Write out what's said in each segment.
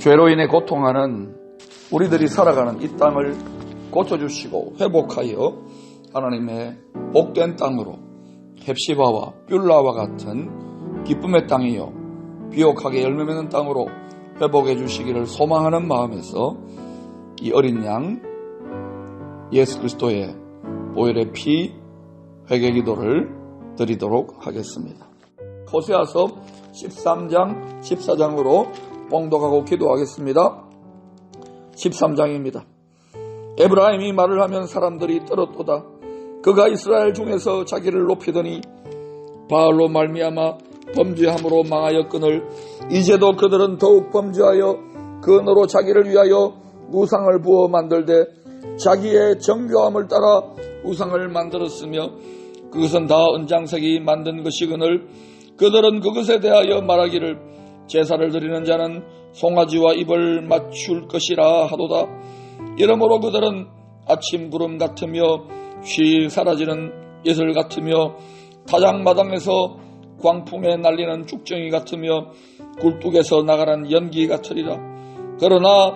죄로 인해 고통하는 우리들이 살아가는 이 땅을 고쳐주시고 회복하여 하나님의 복된 땅으로 헵시바와 뷸라와 같은 기쁨의 땅이요 비옥하게 열매 맺는 땅으로 회복해 주시기를 소망하는 마음에서 이 어린 양 예수 그리스도의 보혈의 피 회개 기도를 드리도록 하겠습니다. 호세아서 13장 14장으로 봉독하고 기도하겠습니다. 13장입니다. 에브라임이 말을 하면 사람들이 떨었도다. 그가 이스라엘 중에서 자기를 높이더니 바알로 말미암아 범죄함으로 망하였거늘 이제도 그들은 더욱 범죄하여 근으로 자기를 위하여 우상을 부어 만들되 자기의 정교함을 따라 우상을 만들었으며 그것은 다 은장색이 만든 것이거늘 그들은 그것에 대하여 말하기를 제사를 드리는 자는 송아지와 입을 맞출 것이라 하도다. 이러므로 그들은 아침 구름 같으며 쉬 사라지는 예술 같으며 타작마당에서 광풍에 날리는 죽정이 같으며 굴뚝에서 나가는 연기 같으리라. 그러나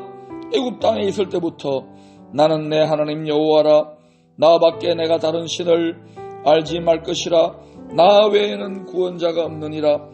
애굽 땅에 있을 때부터 나는 내 하나님 여호와라 나밖에 내가 다른 신을 알지 말 것이라 나 외에는 구원자가 없느니라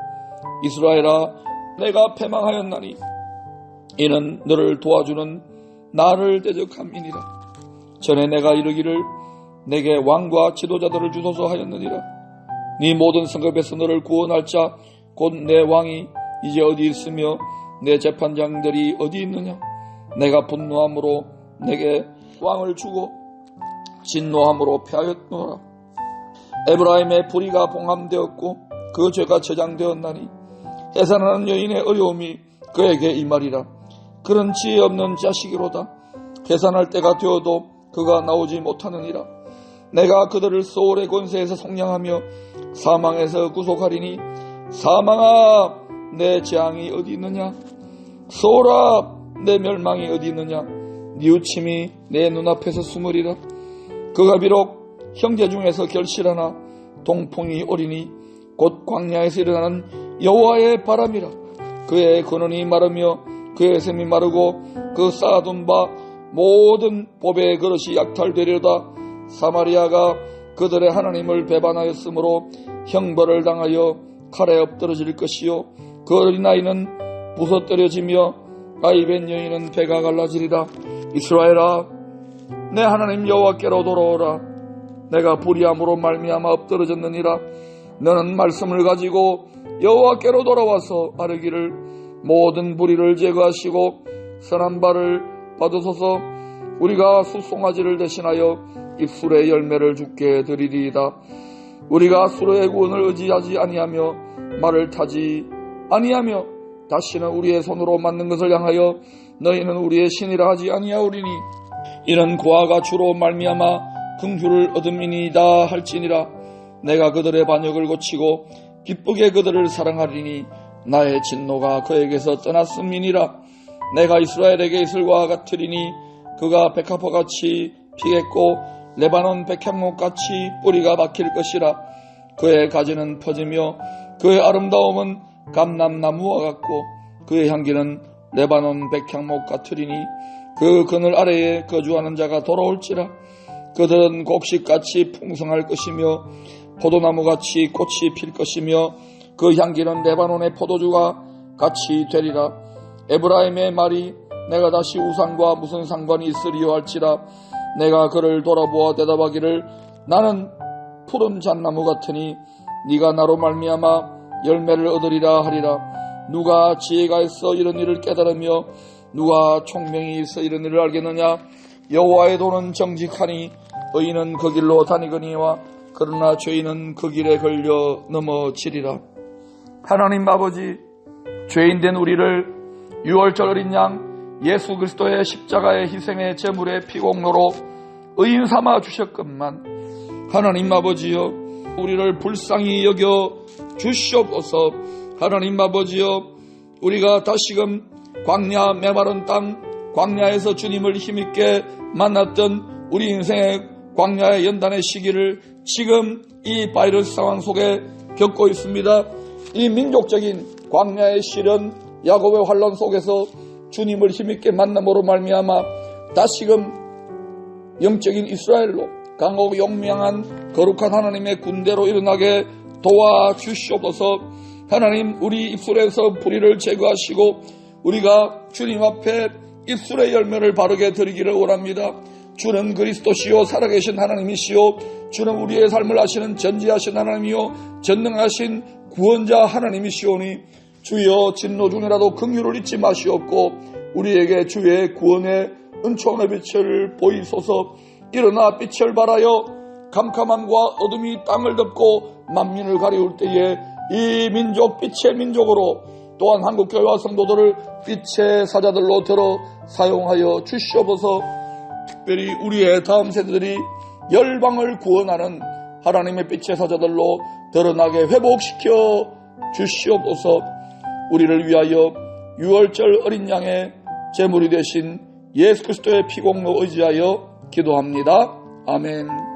이스라엘아 내가 패망하였나니 이는 너를 도와주는 나를 대적함이니라. 전에 내가 이르기를 내게 왕과 지도자들을 주소서 하였느니라. 네 모든 성급에서 너를 구원할 자 곧 내 왕이 이제 어디 있으며 내 재판장들이 어디 있느냐? 내가 분노함으로 내게 왕을 주고 진노함으로 패하였노라. 에브라임의 불의가 봉함되었고 그 죄가 저장되었나니 해산하는 여인의 어려움이 그에게 임하리라. 그런 지혜 없는 자식이로다. 해산할 때가 되어도 그가 나오지 못하느니라. 내가 그들을 소울의 권세에서 속량하며 사망에서 구속하리니 사망아 내 재앙이 어디 있느냐? 소울아 내 멸망이 어디 있느냐? 뉘우침이 내 눈앞에서 숨으리라. 그가 비록 형제 중에서 결실하나 동풍이 오리니 곧 광야에서 일어나는 여호와의 바람이라. 그의 근원이 마르며 그의 샘이 마르고 그 쌓아둔 바 모든 보배의 그릇이 약탈되리로다. 사마리아가 그들의 하나님을 배반하였으므로 형벌을 당하여 칼에 엎드러질 것이요. 그 어린아이는 부서뜨려지며 아이벤 여인은 배가 갈라지리라. 이스라엘아 내 하나님 여호와께로 돌아오라. 내가 불의함으로 말미암아 엎드러졌느니라 너는 말씀을 가지고 여호와께로 돌아와서 아르기를 모든 불의를 제거하시고 선한 바를 받으소서. 우리가 수송아지를 대신하여 입술의 열매를 죽게 드리리이다. 우리가 수로의 구원을 의지하지 아니하며 말을 타지 아니하며 다시는 우리의 손으로 만든 것을 향하여 너희는 우리의 신이라 하지 아니하오리니 이는 고아가 주로 말미암아 긍휼을 얻음이니이다 할지니라 내가 그들의 반역을 고치고 기쁘게 그들을 사랑하리니 나의 진노가 그에게서 떠났음이니라. 내가 이스라엘에게 이슬과 같으리니 그가 백합화같이 피겠고 레바논 백향목같이 뿌리가 박힐 것이라. 그의 가지는 퍼지며 그의 아름다움은 감람나무와 같고 그의 향기는 레바논 백향목 같으리니 그 그늘 아래에 거주하는 자가 돌아올지라. 그들은 곡식같이 풍성할 것이며 포도나무같이 꽃이 필 것이며 그 향기는 레바논의 포도주가 같이 되리라. 에브라임의 말이 내가 다시 우상과 무슨 상관이 있으리요 할지라. 내가 그를 돌아보아 대답하기를 나는 푸른 잣나무 같으니 네가 나로 말미암아 열매를 얻으리라 하리라. 누가 지혜가 있어 이런 일을 깨달으며 누가 총명이 있어 이런 일을 알겠느냐? 여호와의 도는 정직하니 의인은 그 길로 다니거니와 그러나 죄인은 그 길에 걸려 넘어지리라. 하나님 아버지 죄인 된 우리를 6월절 어린 양 예수 그리스도의 십자가의 희생의 제물의 피공로로 의인 삼아 주셨건만 하나님 아버지여 우리를 불쌍히 여겨 주시옵소서. 하나님 아버지여 우리가 다시금 광야 메마른 땅 광야에서 주님을 힘있게 만났던 우리 인생의 광야의 연단의 시기를 지금 이 바이러스 상황 속에 겪고 있습니다. 이 민족적인 광야의 시련 야곱의 환란 속에서 주님을 힘있게 만남으로 말미암아 다시금 영적인 이스라엘로 강하고 용맹한 거룩한 하나님의 군대로 일어나게 도와주시옵소서 하나님 우리 입술에서 불의를 제거하시고 우리가 주님 앞에 입술의 열매를 바르게 드리기를 원합니다. 주는 그리스도시요 살아계신 하나님이시요 주는 우리의 삶을 하시는 전지하신 하나님이요 전능하신 구원자 하나님이시오니 주여 진노 중이라도 긍휼을 잊지 마시옵고 우리에게 주의 구원의 은총의 빛을 보이소서. 일어나 빛을 발하여 캄캄함과 어둠이 땅을 덮고 만민을 가리울 때에 이 민족 빛의 민족으로 또한 한국교회와 성도들을 빛의 사자들로 들어 사용하여 주시옵소서 특별히 우리의 다음 세대들이 열방을 구원하는 하나님의 빛의 사자들로 드러나게 회복시켜 주시옵소서 우리를 위하여 유월절 어린 양의 제물이 되신 예수 그리스도의 피공로 의지하여 기도합니다. 아멘.